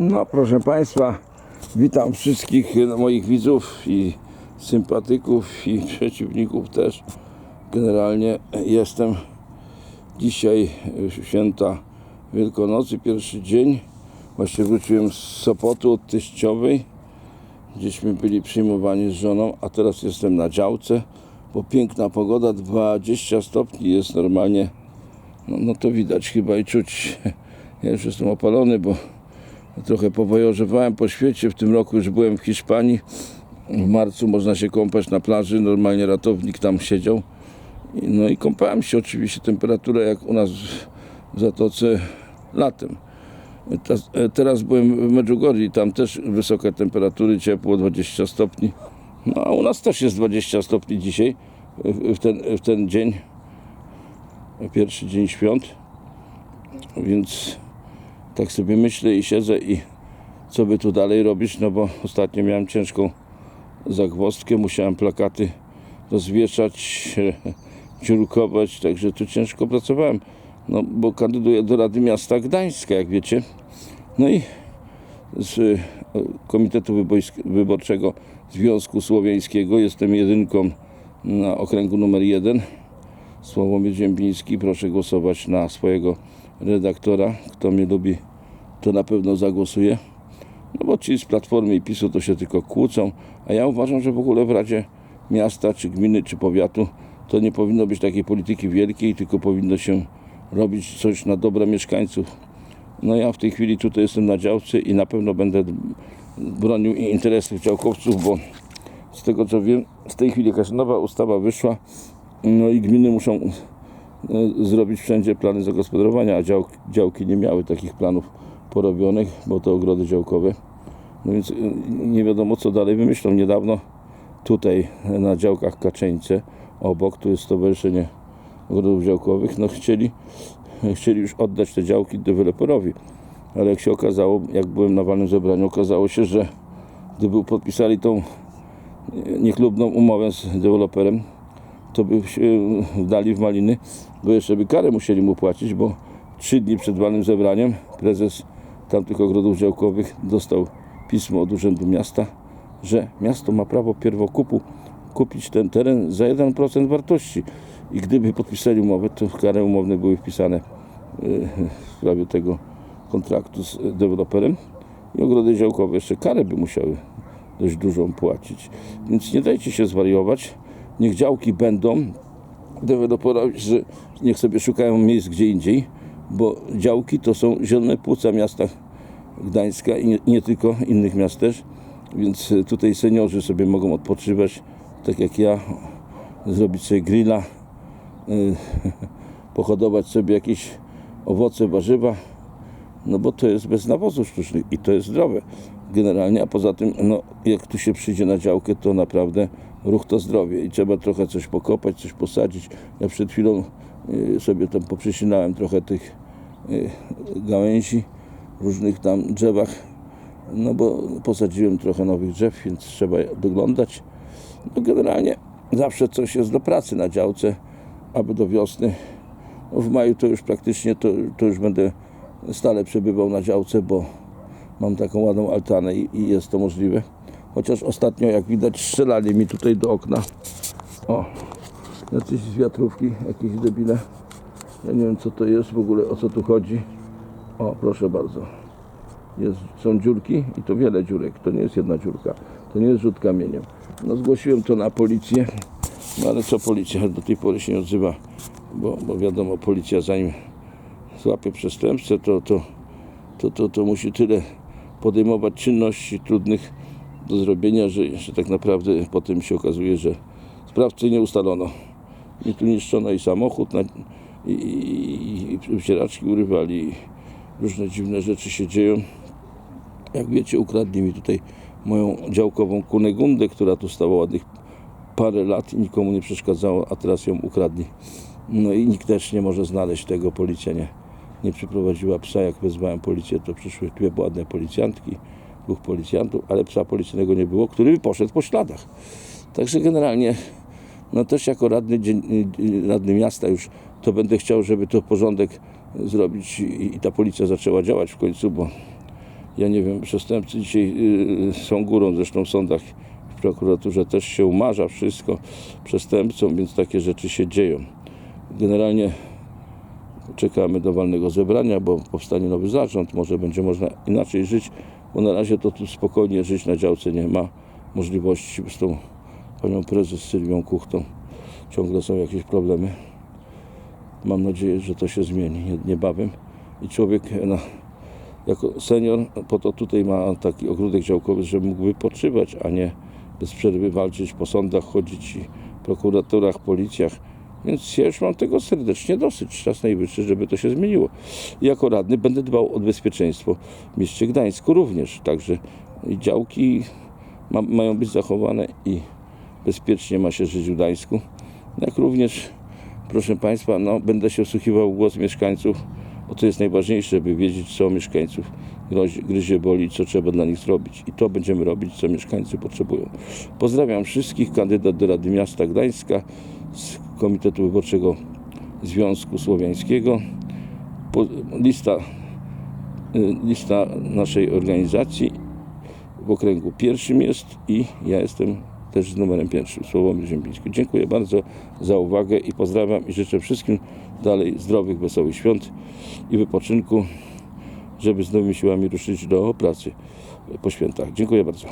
No, proszę Państwa, witam wszystkich moich widzów i sympatyków i przeciwników też. Generalnie jestem dzisiaj święta Wielkonocy, pierwszy dzień. Właśnie wróciłem z Sopotu od teściowej. Gdzieśmy byli przyjmowani z żoną, a teraz jestem na działce, bo piękna pogoda, 20 stopni jest normalnie. No, no to widać chyba i czuć. Ja już jestem opalony, bo trochę powojorzowałem po świecie. W tym roku już byłem w Hiszpanii. W marcu można się kąpać na plaży. Normalnie ratownik tam siedział. No i kąpałem się oczywiście. Temperatura jak u nas w- Zatoce latem. Teraz, byłem w Medjugorje. Tam też wysokie temperatury, ciepło 20 stopni. No a u nas też jest 20 stopni dzisiaj, w, ten, w ten dzień. Pierwszy dzień świąt. Więc tak sobie myślę i siedzę i co by tu dalej robić, no bo ostatnio miałem ciężką zagwozdkę, musiałem plakaty rozwieszać, dziurkować, także tu ciężko pracowałem, no bo kandyduję do Rady Miasta Gdańska, jak wiecie. No i z e, Komitetu Wyborczego Związku Słowiańskiego jestem jedynką na okręgu numer jeden. Sławomir Ziembiński, proszę głosować na swojego redaktora. Kto mnie lubi, to na pewno zagłosuje. No bo ci z Platformy i PiSu to się tylko kłócą, a ja uważam, że w ogóle w Radzie Miasta, czy Gminy, czy Powiatu to nie powinno być takiej polityki wielkiej, tylko powinno się robić coś na dobro mieszkańców. No ja w tej chwili tutaj jestem na działce i na pewno będę bronił interesów działkowców, bo z tego co wiem, w tej chwili jakaś nowa ustawa wyszła, no i gminy muszą e, zrobić wszędzie plany zagospodarowania, a dział, działki nie miały takich planów porobionych, bo to ogrody działkowe. No więc e, nie wiadomo co dalej wymyślą. Niedawno tutaj e, na działkach Kaczeńce obok, tu jest Stowarzyszenie Ogrodów Działkowych, no chcieli, chcieli już oddać te działki deweloperowi. Ale jak się okazało, jak byłem na walnym zebraniu, okazało się, że gdyby podpisali tą niechlubną umowę z deweloperem, to by się dali w maliny, bo jeszcze by karę musieli mu płacić, bo trzy dni przed walnym zebraniem prezes tamtych ogrodów działkowych dostał pismo od Urzędu Miasta, że miasto ma prawo pierwokupu kupić ten teren za 1% wartości. I gdyby podpisali umowę, to kary umowne były wpisane y, w sprawie tego kontraktu z deweloperem i ogrody działkowe jeszcze karę by musiały dość dużą płacić. Więc nie dajcie się zwariować. Niech działki będą. Deweloperowie, że niech sobie szukają miejsc gdzie indziej, bo działki to są zielone płuca miasta Gdańska i nie, nie tylko, innych miast też. Więc e, tutaj seniorzy sobie mogą odpoczywać, tak jak ja, zrobić sobie grilla, y, pohodować sobie jakieś owoce, warzywa, no bo to jest bez nawozów sztucznych i to jest zdrowe generalnie, a poza tym, no jak tu się przyjdzie na działkę, to naprawdę ruch to zdrowie i trzeba trochę coś pokopać, coś posadzić. Ja przed chwilą y, sobie tam poprzesinałem trochę tych y, gałęzi różnych tam drzewach, no bo posadziłem trochę nowych drzew, więc trzeba doglądać. No generalnie zawsze coś jest do pracy na działce, aby do wiosny. No w maju to już praktycznie to, to już będę stale przebywał na działce, bo mam taką ładną altanę i, i jest to możliwe. Chociaż ostatnio, jak widać, strzelali mi tutaj do okna. O, jacyś z wiatrówki, jakieś debile. Ja nie wiem, co to jest w ogóle, o co tu chodzi. O, proszę bardzo. Jest, są dziurki i to wiele dziurek. To nie jest jedna dziurka. To nie jest rzut kamieniem. No zgłosiłem to na policję. No ale co policja do tej pory się nie odzywa, bo, bo wiadomo, policja zanim złapie przestępcę, to, to, to, to, to musi tyle podejmować czynności trudnych do zrobienia, że, że tak naprawdę potem się okazuje, że sprawcy nie ustalono. I tu niszczono i samochód, i, i, i urywali, różne dziwne rzeczy się dzieją. Jak wiecie, ukradli mi tutaj moją działkową kunegundę, która tu stała ładnych parę lat i nikomu nie przeszkadzała, a teraz ją ukradli. No i nikt też nie może znaleźć tego, policja nie, nie przyprowadziła psa. Jak wezwałem policję, to przyszły dwie ładne policjantki, dwóch policjantów, ale psa policyjnego nie było, który by poszedł po śladach. Także generalnie, no też jako radny, dzien- radny miasta już to będę chciał, żeby to porządek zrobić i, i ta policja zaczęła działać w końcu, bo Ja nie wiem, przestępcy dzisiaj y, są górą, zresztą w sądach w prokuraturze też się umarza wszystko przestępcom, więc takie rzeczy się dzieją. Generalnie czekamy do walnego zebrania, bo powstanie nowy zarząd, może będzie można inaczej żyć, bo na razie to tu spokojnie żyć na działce nie ma możliwości z tą panią prezes Sylwią Kuchtą. Ciągle są jakieś problemy. Mam nadzieję, że to się zmieni nie- niebawem i człowiek na, jako senior po to tutaj ma taki ogródek działkowy, żeby mógł wypoczywać, a nie bez przerwy walczyć po sądach, chodzić i prokuraturach, policjach. Więc ja już mam tego serdecznie dosyć. Czas najwyższy, żeby to się zmieniło. Jako radny będę dbał o bezpieczeństwo w mieście Gdańsku również. Także działki ma, mają być zachowane i bezpiecznie ma się żyć w Gdańsku. Jak również, proszę Państwa, no, będę się wsłuchiwał w głos mieszkańców, bo to jest najważniejsze, by wiedzieć, co mieszkańców gryzie, boli, co trzeba dla nich zrobić. I to będziemy robić, co mieszkańcy potrzebują. Pozdrawiam wszystkich, kandydat do Rady Miasta Gdańska z Komitetu Wyborczego Związku Słowiańskiego. Po, lista, y, lista naszej organizacji w okręgu pierwszym jest i ja jestem też z numerem pierwszym, Sławomir Ziembiński. Dziękuję bardzo za uwagę i pozdrawiam i życzę wszystkim dalej zdrowych, wesołych świąt i wypoczynku, żeby z nowymi siłami ruszyć do pracy po świętach. Dziękuję bardzo.